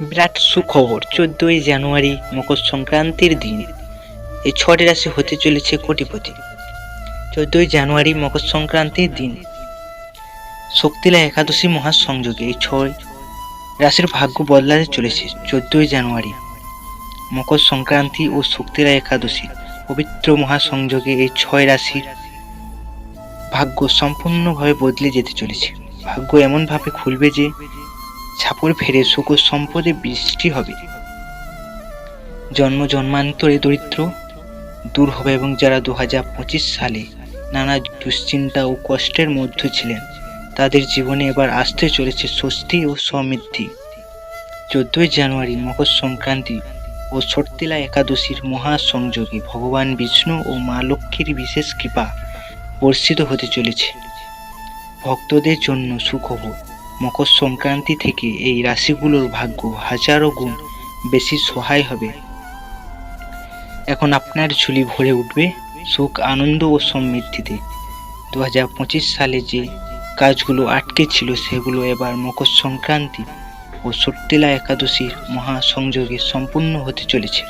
বিরাট সুখবর, চোদ্দই জানুয়ারি মকর সংক্রান্তির দিন। এই ছটি রাশি হতে চলেছে কোটিপতি। চোদ্দই জানুয়ারি মকর সংক্রান্তির দিন। শক্তিলা একাদশী মহাসংযোগে এই ছয় রাশির ভাগ্য বদলাতে চলেছে চোদ্দই জানুয়ারি। মকর সংক্রান্তি ও শক্তিলা একাদশী পবিত্র মহাসংযোগে এই ছয় রাশির ভাগ্য সম্পূর্ণভাবে বদলে যেতে চলেছে। ভাগ্য এমনভাবে খুলবে যে ছাপর ফেরে সুখ সম্পদে বৃষ্টি হবে। জন্ম জন্মান্তরে দরিদ্র, দূর হবে এবং যারা দু হাজার পঁচিশ সালে নানা দুশ্চিন্তা ও কষ্টের মধ্যে ছিলেন, তাদের জীবনে এবার আসতে চলেছে স্বস্তি ও সমৃদ্ধি। চোদ্দই জানুয়ারি মকর সংক্রান্তি ও সর্তিলা একাদশীর মহাসংযোগে ভগবান বিষ্ণু ও মা লক্ষ্মীর বিশেষ কৃপা বর্ষিত হতে চলেছে। ভক্তদের জন্য সুখবর মকর সংক্রান্তি থেকে এই রাশিগুলোর ভাগ্য হাজারো গুণ বেশি সহায় হবে। এখন আপনার ঝুলি ভরে উঠবে সুখ, আনন্দ ও সমৃদ্ধিতে। দু হাজার পঁচিশ সালে যে কাজগুলো আটকে ছিল সেগুলো এবার মকর সংক্রান্তি ও সট্টিলা একাদশীর মহাসংযোগে সম্পূর্ণ হতে চলেছে।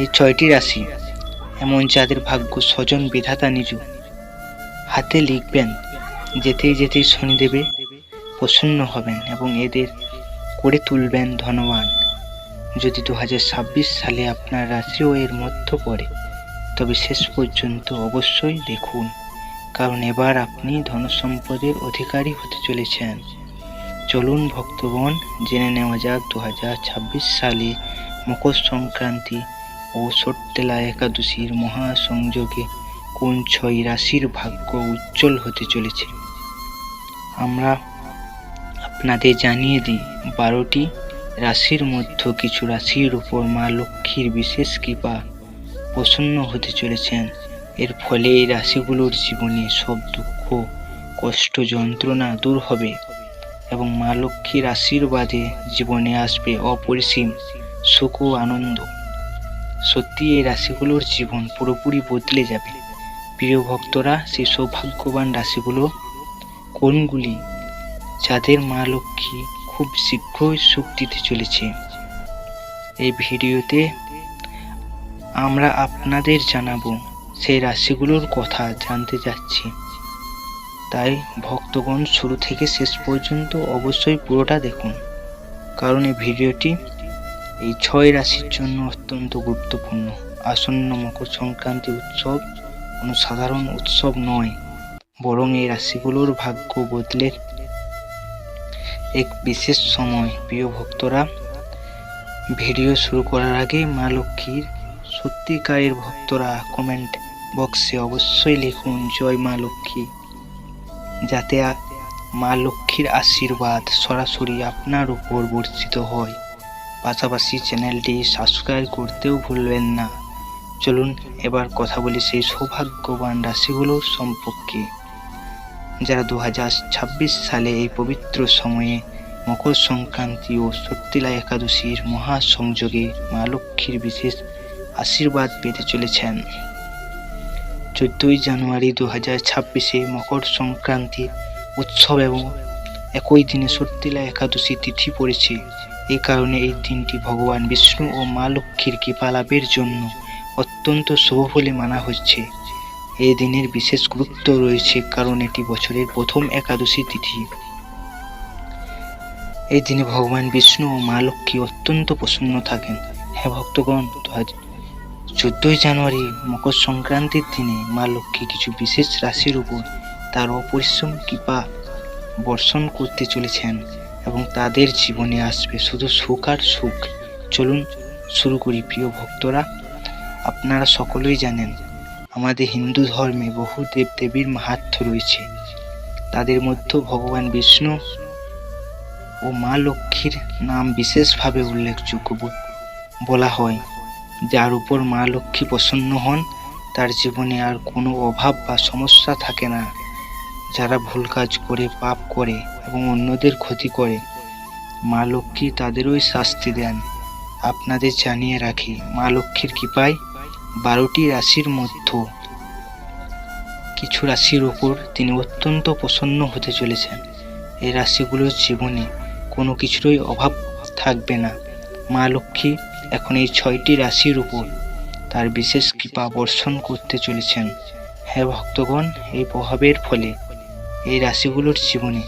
এই ছয়টি রাশি এমন যাদের ভাগ্য স্বজন বিধাতা নিজ হাতে লিখবেন, যেতেই যেতেই শনিদেবে প্রসন্ন হবেন এবং এদের করে তুলবেন ধনবান। যদি দু হাজার ছাব্বিশ সালে আপনার রাশিও এর মধ্যে পড়ে, তবে শেষ পর্যন্ত অবশ্যই দেখুন, কারণ এবার আপনি ধনসম্পদের অধিকারী হতে চলেছেন। চলুন ভক্তগণ, জেনে নেওয়া যাক দু হাজার ছাব্বিশ সালে মকর সংক্রান্তি ও সট্টেলা একাদশীর মহাসংযোগে কোন ছয় রাশির ভাগ্য উজ্জ্বল হতে চলেছে। আমরা আপনাদের জানিয়ে দিই, বারোটি রাশির মধ্যে কিছু রাশির উপর মা লক্ষ্মীর বিশেষ কৃপা প্রসন্ন হতে চলেছেন। এর ফলে এই রাশিগুলোর জীবনে সব দুঃখ, কষ্ট, যন্ত্রণা দূর হবে এবং মা লক্ষ্মীর আশীর্বাদে জীবনে আসবে অপরিসীম সুখ ও আনন্দ। সত্যি, এই রাশিগুলোর জীবন পুরোপুরি বদলে যাবে। প্রিয় ভক্তরা, সেই সৌভাগ্যবান রাশিগুলো কোনগুলি? যাদের মা লক্ষ্মী খুব শীঘ্রই সুখ দিতে চলেছে। এই ভিডিওতে আমরা আপনাদের জানাব সেই রাশিগুলোর কথা জানতে যাচ্ছি তাই ভক্তগণ শুরু থেকে শেষ পর্যন্ত অবশ্যই পুরোটা দেখুন। কারণ এই ভিডিওটি এই ছয় রাশির জন্য অত্যন্ত গুরুত্বপূর্ণ। আসন্ন মকর সংক্রান্তি উৎসব কোনো সাধারণ উৎসব নয়। বরং এই রাশিগুলোর ভাগ্য বদলে এক বিশেষ সময় প্রিয় ভক্তরা ভিডিও শুরু করার আগে মা লক্ষ্মীর সত্যিকারের ভক্তরা কমেন্ট বক্সে অবশ্যই লিখুন, জয় মা লক্ষ্মী যাতে মা লক্ষ্মীর আশীর্বাদ সরাসরি আপনার উপর বর্ষিত হয়। পাশাপাশি চ্যানেলটি সাবস্ক্রাইব করতেও ভুলবেন না। চলুন, এবার কথা বলি সেই সৌভাগ্যবান রাশিগুলো সম্পর্কে। যারা দু হাজার ছাব্বিশ সালে এই পবিত্র সময়ে মকর সংক্রান্তি ও সত্যিলা একাদশীর মহাসংযোগে মা লক্ষ্মীর বিশেষ আশীর্বাদ পেতে চলেছেন। চোদ্দই জানুয়ারি দু হাজার ছাব্বিশে মকর সংক্রান্তি উৎসব এবং একই দিনে সত্যিলা একাদশী তিথি পড়েছে। এই কারণে এই দিনটি ভগবান বিষ্ণু ও মা লক্ষ্মীর কৃপা লাভের জন্য অত্যন্ত শুভ বলে মানা হচ্ছে। এই দিনের বিশেষ গুরুত্ব রয়েছে কারণ এটি বছরের প্রথম একাদশী তিথি। এই দিনে ভগবান বিষ্ণু ও মা লক্ষ্মী অত্যন্ত প্রসন্ন থাকেন। হ্যাঁ ভক্তগণ চোদ্দই জানুয়ারি মকর সংক্রান্তির দিনে মা লক্ষ্মী কিছু বিশেষ রাশির উপর তার অপরিশ্রম কৃপা বর্ষণ করতে চলেছেন এবং তাদের জীবনে আসবে শুধু সুখ আর সুখ। চলুন শুরু করি প্রিয় ভক্তরা। আপনারা সকলেই জানেন আমাদের হিন্দু ধর্মে বহু দেবদেবীর মাহাত্ম্য রয়েছে। তাদের মধ্যে ভগবান বিষ্ণু ও মা লক্ষ্মীর নাম বিশেষভাবে উল্লেখযোগ্য বলা হয়। যার উপর মা লক্ষ্মী প্রসন্ন হন, তার জীবনে আর কোনো অভাব বা সমস্যা থাকে না। যারা ভুল কাজ করে, পাপ করে এবং অন্যদের ক্ষতি করে, মা লক্ষ্মী তাদেরই শাস্তি দেন। আপনাদের জানিয়ে রাখি, মা লক্ষ্মীর কৃপায় বারোটি রাশির মধ্যে কিছু রাশির ওপর তিনি অত্যন্ত প্রসন্ন হতে চলেছেন। এই রাশিগুলোর জীবনে কোনো কিছুরই অভাব থাকবে না। মা লক্ষ্মী এখন এই ছয়টি রাশির উপর তার বিশেষ কৃপা বর্ষণ করতে চলেছেন। হ্যাঁ ভক্তগণ, এই প্রভাবের ফলে এই রাশিগুলোর জীবনে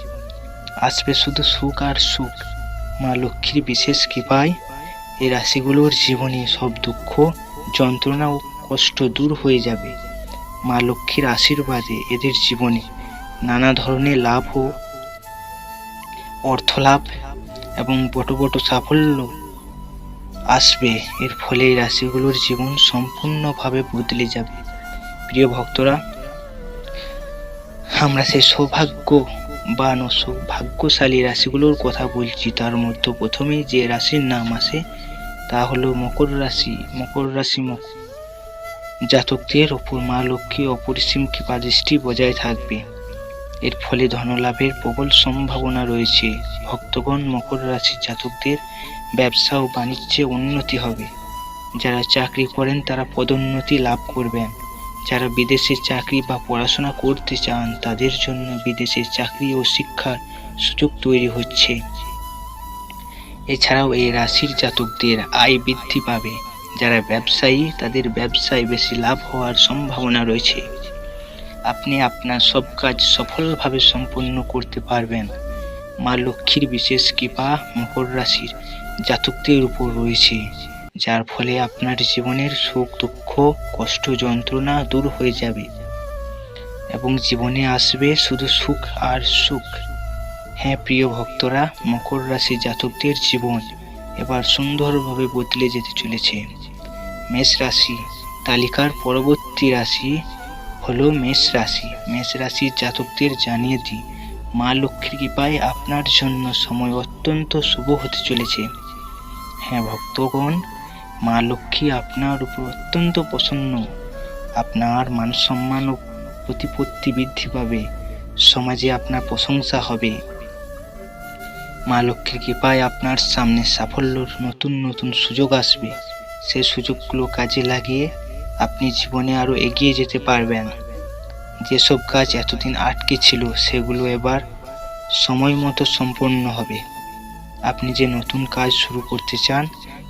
আসবে শুধু সুখ আর সুখ। মা লক্ষ্মীর বিশেষ কৃপায় এই রাশিগুলোর জীবনে সব দুঃখ যন্ত্রণা ও কষ্ট দূর হয়ে যাবে। মা লক্ষ্মীর আশীর্বাদে এদের জীবনে নানা ধরনের লাভ ও অর্থলাভ এবং বড় বড় সাফল্য আসবে। এর ফলে এই রাশিগুলোর জীবন সম্পূর্ণভাবে বদলে যাবে। প্রিয় ভক্তরা, আমরা সেই সৌভাগ্য বা সৌভাগ্যশালী রাশিগুলোর কথা বলছি। তার মধ্যে প্রথমেই যে রাশির নাম আসে তা হলো মকর রাশি মকর রাশি জাতকদের ওপর মা লক্ষ্মী অপরিসীম কৃপা দৃষ্টি বজায় থাকবে। এর ফলে ধনলাভের প্রবল সম্ভাবনা রয়েছে। ভক্তগণ মকর রাশির জাতকদের ব্যবসা ও বাণিজ্যে উন্নতি হবে। যারা চাকরি করেন, তারা পদোন্নতি লাভ করবেন। যারা বিদেশে চাকরি বা পড়াশোনা করতে চান, তাদের জন্য বিদেশে চাকরি ও শিক্ষার সুযোগ তৈরি হচ্ছে। এছাড়াও এই রাশির জাতকদের আয় বৃদ্ধি পাবে। যারা ব্যবসায়ী, তাদের ব্যবসায় বেশি লাভ হওয়ার সম্ভাবনা রয়েছে। আপনি আপনার সব কাজ সফলভাবে সম্পন্ন করতে পারবেন। মা লক্ষ্মীর বিশেষ কৃপা মকর রাশির জাতকদের উপর রয়েছে, যার ফলে আপনার জীবনের সুখ, দুঃখ, কষ্ট, যন্ত্রণা দূর হয়ে যাবে এবং জীবনে আসবে শুধু সুখ আর সুখ। হ্যাঁ প্রিয় ভক্তরা, মকর রাশি জাতকদের জীবন এবার সুন্দরভাবে বদলে যেতে চলেছে। মেষ রাশি তালিকার পরবর্তী রাশি হলো মেষ রাশি। মেষ রাশির জাতকদের জানিয়ে দিই, মা লক্ষ্মীর কৃপায় আপনার জন্য সময় অত্যন্ত শুভ হতে চলেছে। হ্যাঁ ভক্তগণ, মা লক্ষ্মী আপনার উপর অত্যন্ত প্রসন্ন। আপনার মান সম্মান ও প্রতিপত্তি বৃদ্ধি পাবে। সমাজে আপনার প্রশংসা হবে। মা লক্ষ্মীর কৃপায় আপনার সামনে সাফল্যর নতুন নতুন সুযোগ আসবে। সেই সুযোগগুলো কাজে লাগিয়ে আপনি জীবনে আরও এগিয়ে যেতে পারবেন। যেসব কাজ এতদিন আটকে ছিল, সেগুলো এবার সময় মতো সম্পন্ন হবে। আপনি যে নতুন কাজ শুরু করতে চান,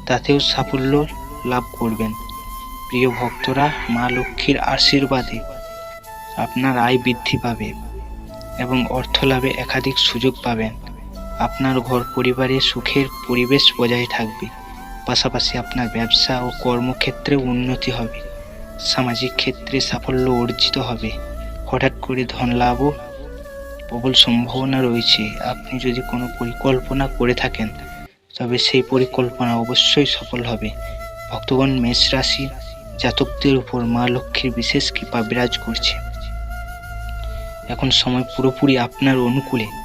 তাতেও সাফল্য লাভ করবেন। প্রিয় ভক্তরা, মা লক্ষ্মীর আশীর্বাদে আপনার আয় বৃদ্ধি পাবে এবং অর্থ লাভে একাধিক সুযোগ পাবেন। আপনার ঘর পরিবারে সুখের পরিবেশ বজায় থাকবে। পাশাপাশি আপনার ব্যবসা ও কর্মক্ষেত্রে উন্নতি হবে। সামাজিক ক্ষেত্রে সাফল্য অর্জিত হবে। হঠাৎ করে ধন লাভও প্রবল সম্ভাবনা রয়েছে। আপনি যদি কোনো পরিকল্পনা করে থাকেন, তবে সেই পরিকল্পনা অবশ্যই সফল হবে। ভক্তগণ মেষ রাশি জাতকদের উপর মা লক্ষ্মীর বিশেষ কৃপা বিরাজ করছে। এখন সময় পুরোপুরি আপনার অনুকূলে।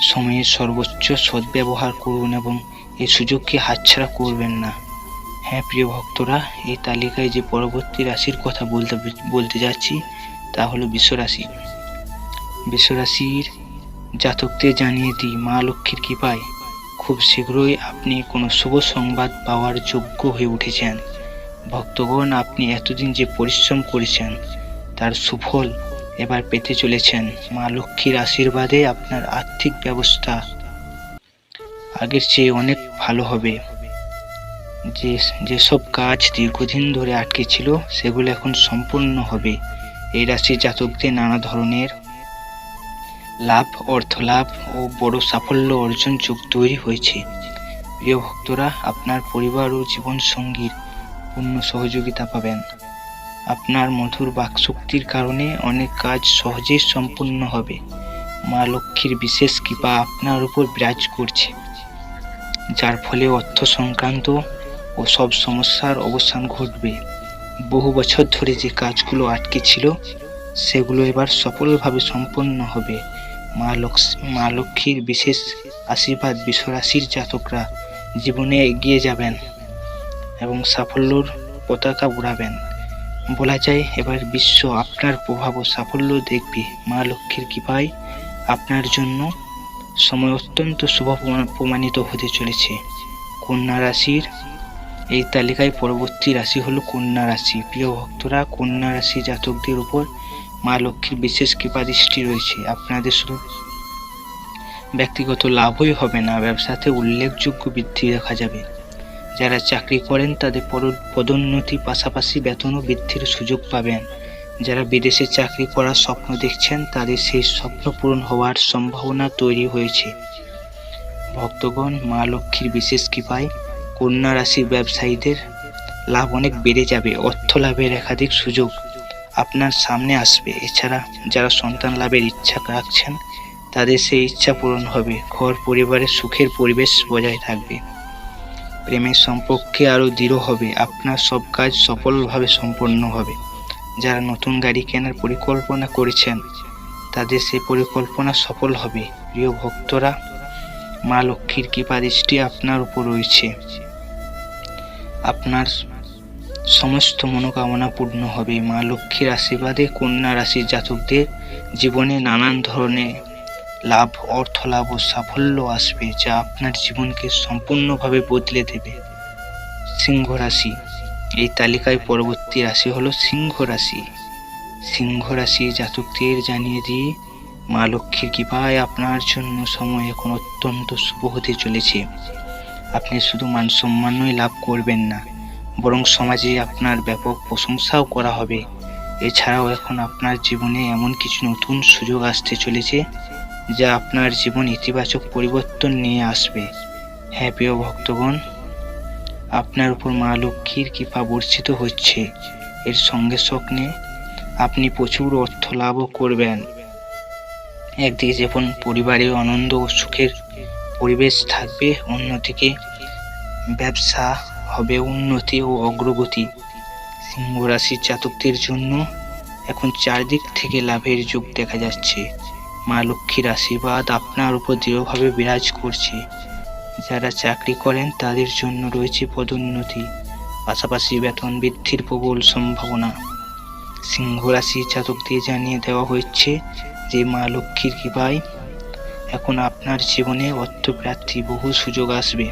সময়ের সর্বোচ্চ সদ্ব্যবহার করুন এবং এই সুযোগকে হাতছাড়া করবেন না। হ্যাঁ প্রিয় ভক্তরা, এই তালিকায় যে পরবর্তী রাশির কথা বলতে বলতে যাচ্ছি, তা হলো বিশ্বরাশি। বিশ্বরাশির জাতকদের জানিয়ে দিই, মা লক্ষ্মীর কৃপায় খুব শীঘ্রই আপনি কোনো শুভ সংবাদ পাওয়ার যোগ্য হয়ে উঠেছেন। ভক্তগণ, আপনি এতদিন যে পরিশ্রম করেছেন, তার সুফল এবার পেতে চলেছেন। মা লক্ষ্মীর আশীর্বাদে আপনার আর্থিক ব্যবস্থা আগের চেয়ে অনেক ভালো হবে। যে, যেসব কাজ দীর্ঘদিন ধরে আটকে ছিল, সেগুলো এখন সম্পূর্ণ হবে। এই রাশির জাতকদের নানা ধরনের লাভ অর্থ লাভ ও বড় সাফল্য অর্জন যোগ তৈরি হয়েছে। প্রিয় ভক্তরা, আপনার পরিবার ও জীবন সঙ্গীর পূর্ণ সহযোগিতা পাবেন। আপনার মধুর বাকশক্তির কারণে অনেক কাজ সহজেই সম্পূর্ণ হবে। মা লক্ষ্মীর বিশেষ কৃপা আপনার উপর বিরাজ করছে, যার ফলে অর্থ সংক্রান্ত ও সব সমস্যার অবসান ঘটবে। বহু বছর ধরে যে কাজগুলো আটকে ছিল, সেগুলো এবার সফলভাবে সম্পন্ন হবে। মা লক্ষ্মী মা লক্ষ্মীর বিশেষ আশীর্বাদ বিশ্বরাশির জাতকরা জীবনে এগিয়ে যাবেন এবং সাফল্যর পতাকা উড়াবেন। বলা যায়, এবার বিশ্ব আপনার প্রভাব ও সাফল্য দেখবে। মা লক্ষ্মীর কৃপায় আপনার জন্য সময় অত্যন্ত শুভ প্রমা- প্রমাণিত হতে চলেছে। কন্যা রাশির এই তালিকায় পরবর্তী রাশি হলো কন্যা রাশি। প্রিয় ভক্তরা, কন্যা রাশি জাতকদের উপর মা লক্ষ্মীর বিশেষ কৃপা দৃষ্টি রয়েছে। আপনাদের শুধু ব্যক্তিগত লাভই হবে না, ব্যবসাতে উল্লেখযোগ্য বৃদ্ধি দেখা যাবে। যারা চাকরি করেন তাদের পদোন্নতি পাশাপাশি বেতনও বৃদ্ধির সুযোগ পাবেন। যারা বিদেশে চাকরি করার স্বপ্ন দেখছেন, তাদের সেই স্বপ্ন পূরণ হওয়ার সম্ভাবনা তৈরি হয়েছে। ভক্তগণ, মা লক্ষ্মীর বিশেষ কৃপায় কন্যা রাশির ব্যবসায়ীদের লাভ অনেক বেড়ে যাবে, অর্থ লাভের একাধিক সুযোগ আপনার সামনে আসবে। এছাড়া যারা সন্তান লাভের ইচ্ছা রাখছেন, তাদের সেই ইচ্ছা পূরণ হবে। ঘর, পরিবারের সুখের পরিবেশ বজায় থাকবে। প্রেমের সম্পর্কে আরও দৃঢ় হবে, আপনার সব কাজ সফলভাবে সম্পন্ন হবে। যারা নতুন গাড়ি কেনার পরিকল্পনা করেছেন, তাদের সেই পরিকল্পনা সফল হবে। প্রিয় ভক্তরা, মা লক্ষ্মীর কৃপা দৃষ্টি আপনার উপর রয়েছে। আপনার সমস্ত মনোকামনা পূর্ণ হবে। মা লক্ষ্মীর আশীর্বাদে কন্যা রাশির জাতকদের জীবনে নানান ধরনের লাভ, অর্থ, লাভ ও সাফল্য আসবে যা আপনার জীবনকে সম্পূর্ণভাবে বদলে দেবে। সিংহ রাশি। এই তালিকায় পরবর্তী রাশি হলো সিংহ রাশি। সিংহ রাশি জাতকদের জানিয়ে দিই, মা লক্ষ্মীর কৃপায় আপনার জন্য সময় এখন অত্যন্ত শুভ হতে চলেছে। আপনি শুধু মান সম্মানই লাভ করবেন না, বরং সমাজে আপনার ব্যাপক প্রশংসাও করা হবে। এছাড়াও এখন আপনার জীবনে এমন কিছু নতুন সুযোগ আসতে চলেছে যা আপনার জীবন ইতিবাচক পরিবর্তন নিয়ে আসবে। হ্যাঁ প্রিয় ভক্তগণ, আপনার উপর মা লক্ষ্মীর কৃপা বর্ষিত হচ্ছে। এর সঙ্গে সঙ্গে আপনি প্রচুর অর্থ লাভও করবেন। একদিকে যেমন পরিবারে আনন্দ ও সুখের পরিবেশ থাকবে, অন্যদিকে ব্যবসা হবে উন্নতি ও অগ্রগতি। সিংহ রাশির জাতকদের জন্য এখন চারদিক থেকে লাভের যুগ দেখা যাচ্ছে। মা লক্ষ্মীর আশীর্বাদ আপনার উপর দৃঢ়ভাবে বিরাজ করছে। যারা চাকরি করেন, তাদের জন্য রয়েছে পদোন্নতি, পাশাপাশি বেতন বৃদ্ধির প্রবল সম্ভাবনা। সিংহ রাশির জাতকদের জানিয়ে দেওয়া হচ্ছে যে, মা লক্ষ্মীর কৃপায় এখন আপনার জীবনে অর্থপ্রাপ্তি বহু সুযোগ আসবে।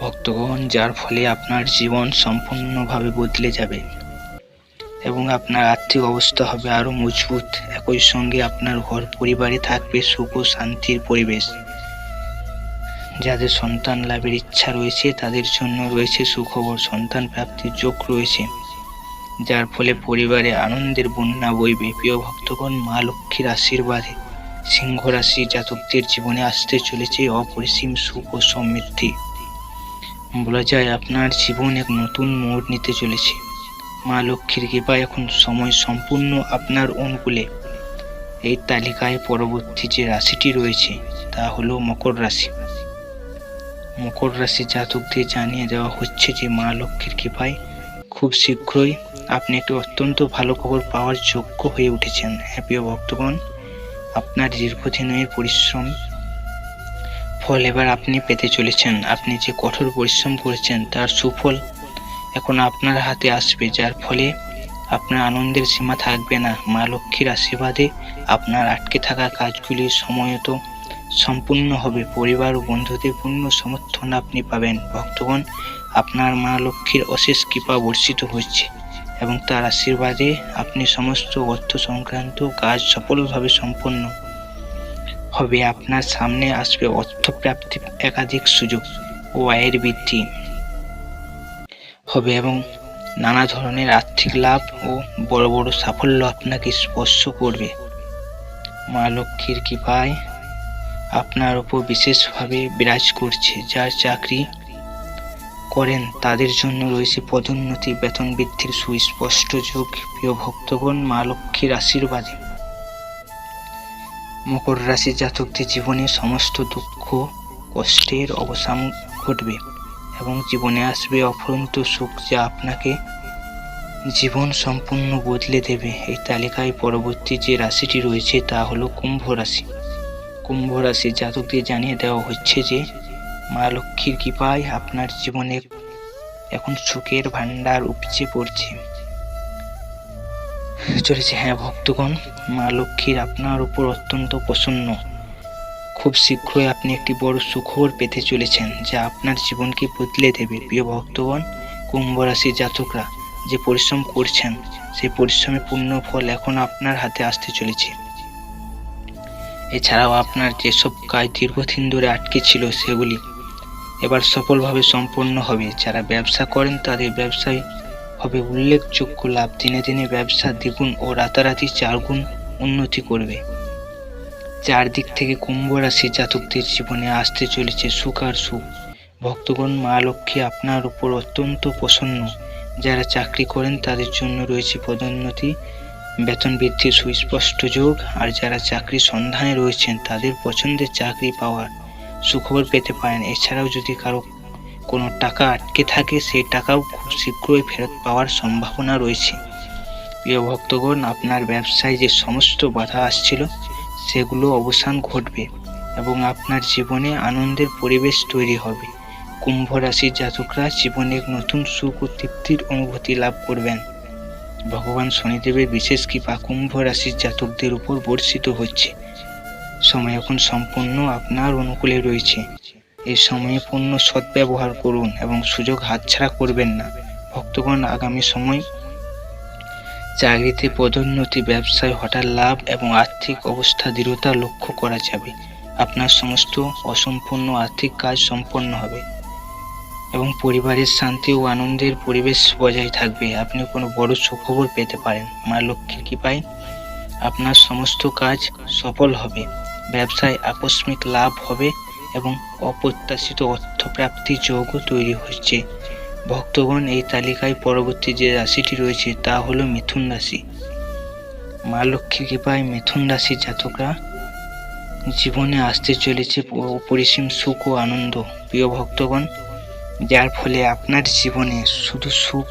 ভক্তগণ, যার ফলে আপনার জীবন সম্পূর্ণভাবে বদলে যাবে। এবং আপনার আর্থিক অবস্থা হবে আরও মজবুত। একই সঙ্গে আপনার ঘর পরিবারে থাকবে সুখ ও শান্তির পরিবেশ। যাদের সন্তান লাভের ইচ্ছা রয়েছে, তাদের জন্য রয়েছে সুখবর। সন্তান প্রাপ্তির যোগ রয়েছে, যার ফলে পরিবারে আনন্দের বন্যা বইবে। প্রিয় ভক্তগণ, মা লক্ষ্মীর আশীর্বাদে সিংহ রাশি জাতকদের জীবনে আসতে চলেছে অপরিসীম সুখ ও সমৃদ্ধি। বলা যায়, আপনার জীবন এক নতুন মোড় নিতে চলেছে। মা লক্ষ্মীর কৃপা এখন সময় সম্পূর্ণ আপনার অনুকূলে। এই তালিকায় পরবর্তী যে রাশিটি রয়েছে, তা হলো মকর রাশি। মকর রাশি জাতকদের জানিয়ে দেওয়া হচ্ছে যে, মা লক্ষ্মীর কৃপায় খুব শীঘ্রই আপনি একটি অত্যন্ত ভালো খবর পাওয়ার যোগ্য হয়ে উঠেছেন। হ্যাঁ প্রিয় ভক্তগণ, আপনার দীর্ঘদিনের পরিশ্রম ফল এবার আপনি পেতে চলেছেন। আপনি যে কঠোর পরিশ্রম করেছেন, তার সুফল এখন আপনার হাতে আসবে, যার ফলে আপনার আনন্দের সীমা থাকবে না। মা লক্ষ্মীর আশীর্বাদে আপনার আটকে থাকা কাজগুলি সময়ত সম্পূর্ণ হবে। পরিবার ও বন্ধুদের পূর্ণ সমর্থন আপনি পাবেন। ভক্তগণ, আপনার মা লক্ষ্মীর অশেষ কৃপা বর্ষিত হচ্ছে এবং তার আশীর্বাদে আপনি সমস্ত অর্থ সংক্রান্ত কাজ সফলভাবে সম্পন্ন হবে। আপনার সামনে আসবে অর্থপ্রাপ্তির একাধিক সুযোগ ও আয়ের বৃদ্ধি। হবে এবং নানা ধরনের আর্থিক লাভ ও বড় বড় সাফল্য আপনাকে স্পর্শ করবে। মা লক্ষ্মীর কৃপায় আপনার উপর বিশেষভাবে বিরাজ করছে। যার চাকরি করেন, তাদের জন্য রয়েছে পদোন্নতি, বেতন বৃদ্ধির সুস্পষ্ট যোগ। প্রিয় ভক্তগণ, মা লক্ষ্মীর আশীর্বাদে মকর রাশি জাতকদের জীবনে সমস্ত দুঃখ, কষ্টের অবসান ঘটবে। এবং জীবনে আসবে অফুরন্ত সুখ যা আপনাকে জীবন সম্পূর্ণ বদলে দেবে। এই তালিকায় পরবর্তী যে রাশিটি রয়েছে তা হলো কুম্ভ রাশি। কুম্ভ রাশি জাতকদের জানিয়ে দেওয়া হচ্ছে যে, মা লক্ষ্মীর কৃপায় আপনার জীবনে এখন সুখের ভান্ডার উপচে পড়ছে। চলেছে হ্যাঁ ভক্তগণ, মা লক্ষ্মীর আপনার উপর অত্যন্ত প্রসন্ন। খুব শীঘ্রই আপনি একটি বড় সুখবর পেতে চলেছেন যা আপনার জীবনকে বদলে দেবে। প্রিয় ভক্তগণ কুম্ভ রাশির জাতকরা, যে পরিশ্রম করছেন, সেই পরিশ্রমের পূর্ণ ফল এখন আপনার হাতে আসতে চলেছে। এছাড়াও আপনার যেসব কাজ দীর্ঘদিন ধরে আটকে ছিল সেগুলি এবার সফলভাবে সম্পন্ন হবে। যারা ব্যবসা করেন, তাদের ব্যবসায় হবে উল্লেখযোগ্য লাভ। দিনে দিনে ব্যবসা দ্বিগুণ ও রাতারাতি চারগুণ উন্নতি করবে। চারদিক থেকে কুম্ভ রাশি জাতকদের জীবনে আসতে চলেছে সুখ আর সুখ। ভক্তগণ, মা লক্ষ্মী আপনার উপর অত্যন্ত প্রসন্ন। যারা চাকরি করেন, তাদের জন্য রয়েছে পদোন্নতি, বেতন বৃদ্ধির সুস্পষ্ট যোগ, আর যারা চাকরির সন্ধানে রয়েছেন, তাদের পছন্দের চাকরি পাওয়ার সুখবর পেতে পারেন। এছাড়াও যদি কারও কোনো টাকা আটকে থাকে সেই টাকাও খুব শীঘ্রই ফেরত পাওয়ার সম্ভাবনা রয়েছে। প্রিয় ভক্তগণ, আপনার ব্যবসায় যে সমস্ত বাধা আসছিল সেগুলো অবসান ঘটবে এবং আপনার জীবনে আনন্দের পরিবেশ তৈরি হবে। কুম্ভ রাশির জাতকরা জীবনে এক নতুন সুখ ও তৃপ্তির অনুভূতি লাভ করবেন। ভগবান শনিদেবের বিশেষ কৃপা কুম্ভ রাশির জাতকদের উপর বর্ষিত হচ্ছে। সময় এখন সম্পূর্ণ আপনার অনুকূলে রয়েছে। এই সময়ে পূর্ণ সদ্ব্যবহার করুন এবং সুযোগ হাতছাড়া করবেন না। ভক্তগণ, আগামী সময় চাকরিতে পদোন্নতি, ব্যবসায় হঠাৎ লাভ এবং আর্থিক অবস্থা দৃঢ়তা লক্ষ্য করা যাবে। আপনার সমস্ত অসম্পূর্ণ আর্থিক কাজ সম্পন্ন হবে এবং পরিবারের শান্তি ও আনন্দের পরিবেশ বজায় থাকবে। আপনি কোনো বড় সুখবর পেতে পারেন। মা লক্ষ্মীর কৃপায় আপনার সমস্ত কাজ সফল হবে। ব্যবসায় আকস্মিক লাভ হবে এবং অপ্রত্যাশিত অর্থপ্রাপ্তির যোগও তৈরি হচ্ছে। ভক্তগণ এই তালিকায় পরবর্তী যে রাশিটি রয়েছে তা হলো মিথুন রাশি। মা লক্ষ্মী কৃপায় মিথুন রাশির জাতকরা জীবনে আসতে চলেছে অপরিসীম সুখ ও আনন্দ। প্রিয় ভক্তগণ, যার ফলে আপনার জীবনে শুধু সুখ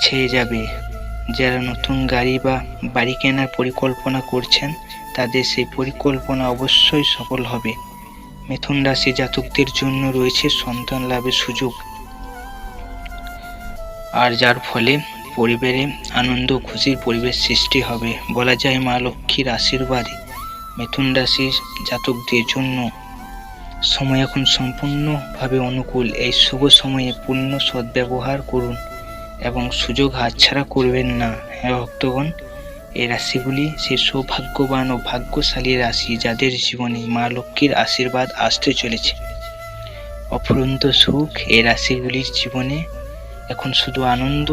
ছেয়ে যাবে। যারা নতুন গাড়ি বা বাড়ি কেনার পরিকল্পনা করছেন, তাদের সেই পরিকল্পনা অবশ্যই সফল হবে। মিথুন রাশি জাতকদের জন্য রয়েছে সন্তান লাভের সুযোগ। আর যার ফলে পরিবারে আনন্দ, খুশির পরিবেশ সৃষ্টি হবে। বলা যায় মা লক্ষ্মীর আশীর্বাদে মিথুন রাশির জাতকদের জন্য। সময় এখন সম্পূর্ণভাবে অনুকূল। এই শুভ সময়ে পূর্ণ সদ্ব্যবহার করুন এবং সুযোগ হাতছাড়া করবেন না। হ্যাঁ ভক্তগণ, এই রাশিগুলি সে সৌভাগ্যবান ও ভাগ্যশালী রাশি যাদের জীবনে মা লক্ষ্মীর আশীর্বাদ আসতে চলেছে। অফুরন্ত সুখ এই রাশিগুলির জীবনে এখন শুধু আনন্দ,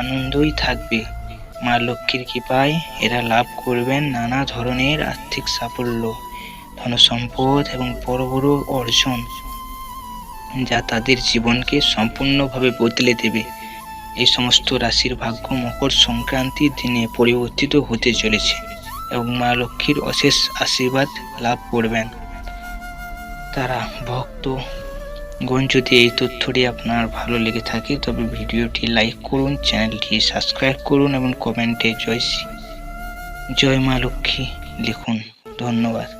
আনন্দই থাকবে। মা লক্ষ্মীর কৃপায় এরা লাভ করবেন নানা ধরনের আর্থিক সাফল্য, ধনসম্পদ এবং বড় বড় অর্জন যা তাদের জীবনকে সম্পূর্ণভাবে বদলে দেবে। এই সমস্ত রাশির ভাগ্য মকর সংক্রান্তির দিনে পরিবর্তিত হতে চলেছে এবং মা লক্ষ্মীর অশেষ আশীর্বাদ লাভ করবেন। তারা ভক্ত গণ, যদি এই তথ্যটি আপনার ভালো লেগে থাকে, তবে ভিডিওটি লাইক করুন, চ্যানেলটি সাবস্ক্রাইব করুন এবং কমেন্টে জয় জয় মা লক্ষ্মী লিখুন। ধন্যবাদ।